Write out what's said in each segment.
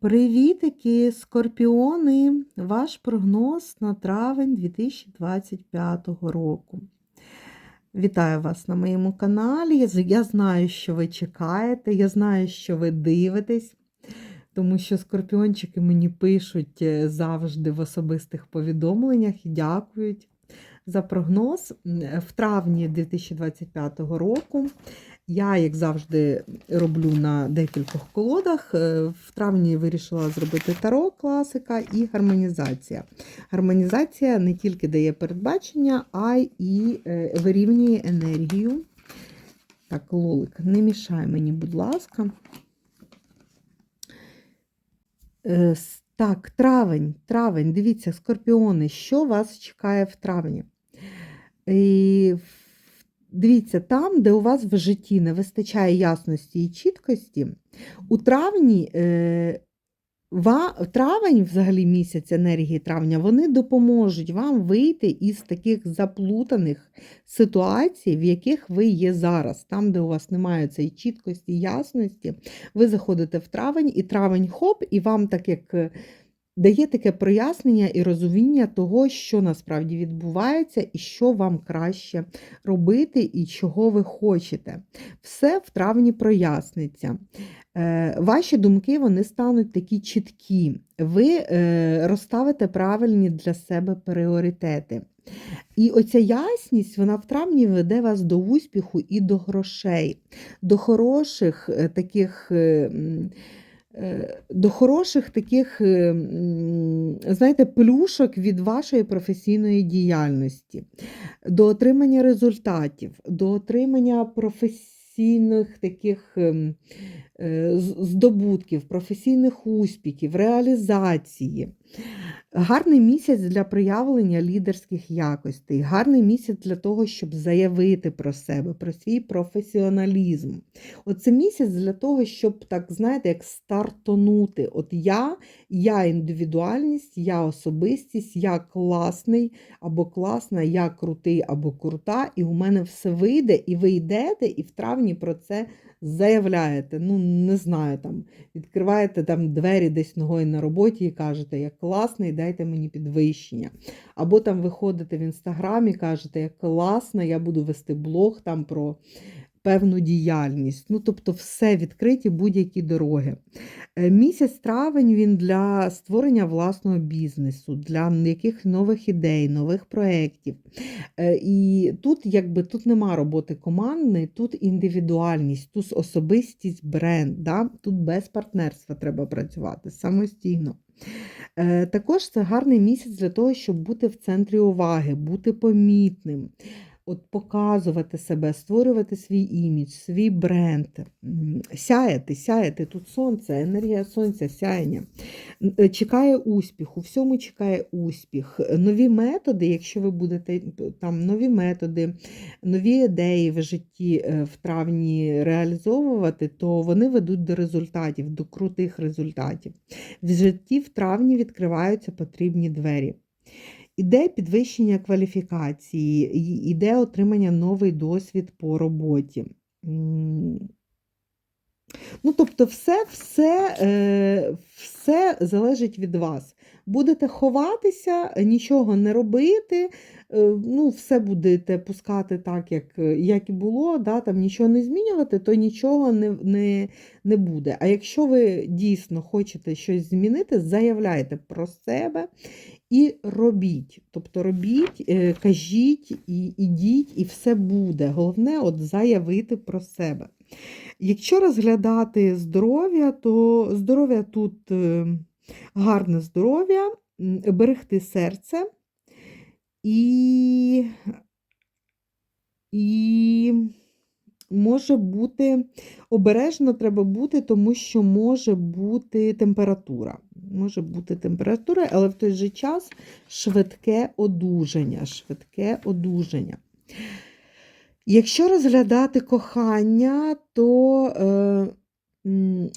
Привітики, скорпіони! Ваш прогноз на травень 2025 року. Вітаю вас на моєму каналі. Я знаю, що ви чекаєте, я знаю, що ви дивитесь, тому що скорпіончики мені пишуть е, завжди в особистих повідомленнях і дякують за прогноз. В травні 2025 року я, як завжди, роблю на декількох колодах. Е, в травні вирішила зробити таро, класика і гармонізація. Гармонізація не тільки дає передбачення, а й е, вирівнює енергію. Так, лолик, не мішай мені, будь ласка. Е, так, травень, травень, дивіться, скорпіони, що вас чекає в травні? І Дивіться, там, де у вас в житті не вистачає ясності і чіткості, у травні, е, травень, взагалі місяць енергії травня, вони допоможуть вам вийти із таких заплутаних ситуацій, в яких ви є зараз. Там, де у вас немає цієї чіткості ясності, ви заходите в травень, і травень хоп, і вам так як дає таке прояснення і розуміння того, що насправді відбувається, і що вам краще робити, і чого ви хочете. Все в травні проясниться. Е, ваші думки вони стануть такі чіткі. Ви е, розставите правильні для себе пріоритети. І оця ясність, вона в травні веде вас до успіху і до грошей, до хороших е, таких. Е, до хороших таких, е, знаєте, плюшок від вашої професійної діяльності, до отримання результатів, до отримання професійних таких е, здобутків, професійних успіхів, реалізації. Гарний місяць для проявлення лідерських якостей, гарний місяць для того, щоб заявити про себе, про свій професіоналізм. Оце місяць для того, щоб, так, знаєте, як стартонути. От я, я індивідуальність, я особистість, я класний або класна, я крутий або крута, і у мене все вийде, і ви йдете, і в травні про це заявляєте, ну, не знаю, там, відкриваєте там двері десь ногою на роботі і кажете, я класний, дайте мені підвищення. Або там виходите в інстаграм і кажете, як класна, я буду вести блог там про певну діяльність. Ну, тобто, все відкриті будь-які дороги. Е, місяць травень він для створення власного бізнесу, для яких нових ідей, нових проєктів. Е, і тут якби тут нема роботи командної, тут індивідуальність, тут особистість бренд. Да? Тут без партнерства треба працювати самостійно. Е, також це гарний місяць для того, щоб бути в центрі уваги, бути помітним от показувати себе, створювати свій імідж, свій бренд, сяяти, сяяти. Тут сонце, енергія сонця, сяяння. Е, чекає успіху, всьому чекає успіх. Нові методи, якщо ви будете там нові методи, нові ідеї в житті е, в травні реалізовувати, то вони ведуть до результатів, до крутих результатів. В житті в травні відкриваються потрібні двері. Іде підвищення кваліфікації, іде отримання новий досвід по роботі. Ну, Тобто, все, все, е, все залежить від вас. Будете ховатися, нічого не робити, е, ну, все будете пускати так, як як і було, да, там нічого не змінювати, то нічого не, не, не буде. А якщо ви дійсно хочете щось змінити, заявляйте про себе і робіть. Тобто робіть, е, кажіть, і ідіть, і все буде. Головне от заявити про себе. Якщо розглядати здоров'я, то здоров'я тут е, гарне здоров'я, берегти серце і, і може бути обережно треба бути, тому що може бути температура. Може бути температура, але в той же час швидке одужання. Швидке одужання. Якщо розглядати кохання, то е,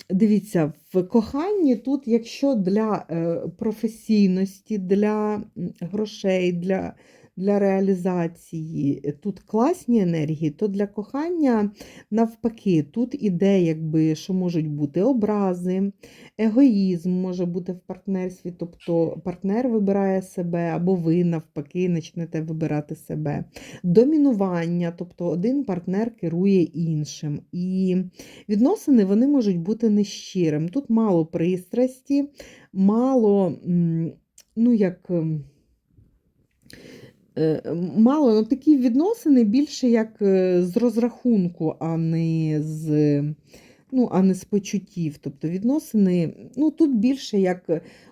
дивіться, в коханні тут, якщо для е, професійності, для грошей, для для реалізації е, тут класні енергії, то для кохання навпаки, тут іде, якби, що можуть бути образи, егоїзм може бути в партнерстві, тобто партнер вибирає себе, або ви навпаки почнете вибирати себе. Домінування, тобто один партнер керує іншим. І відносини вони можуть бути нещирим. Тут мало пристрасті, мало, ну як. Е, Мало, ну такі відносини більше як е, з розрахунку, а не з, ну, а не з почуттів. Тобто відносини, ну тут більше як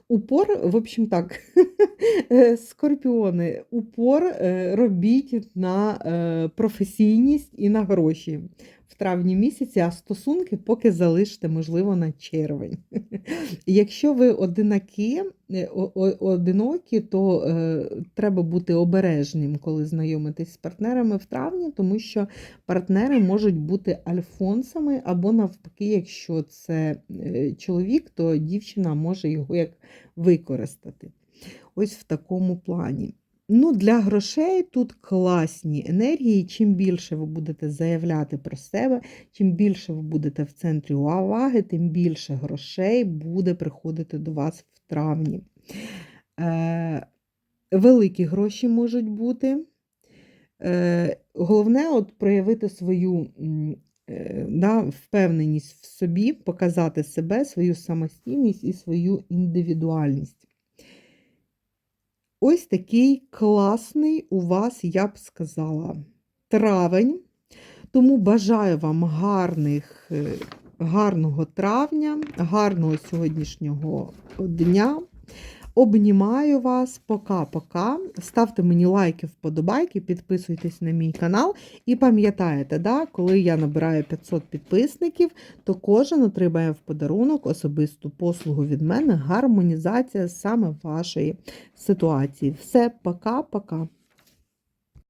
упор, в общем так, е, скорпіони, упор е, робіть на е, професійність і на гроші в травні місяці, а стосунки поки залиште, можливо, на червень. Якщо ви одинаки, е, одинокі, то е, треба бути обережним, коли знайомитесь з партнерами в травні, тому що партнери можуть бути альфонсами, або навпаки, якщо це е, чоловік, то дівчина може його як використати. Ось в такому плані. Ну, для грошей тут класні енергії. Чим більше ви будете заявляти про себе, чим більше ви будете в центрі уваги, тим більше грошей буде приходити до вас в травні. Е, великі гроші можуть бути. Е, головне от проявити свою да, впевненість в собі, показати себе, свою самостійність і свою індивідуальність. Ось такий класний у вас, я б сказала, травень. Тому бажаю вам гарних, е, гарного травня, гарного сьогоднішнього дня. Обнімаю вас, пока-пока. Ставте мені лайки, вподобайки, підписуйтесь на мій канал. І пам'ятаєте, да, коли я набираю 500 підписників, то кожен отримає в подарунок особисту послугу від мене, гармонізація саме вашої ситуації. Все, пока-пока.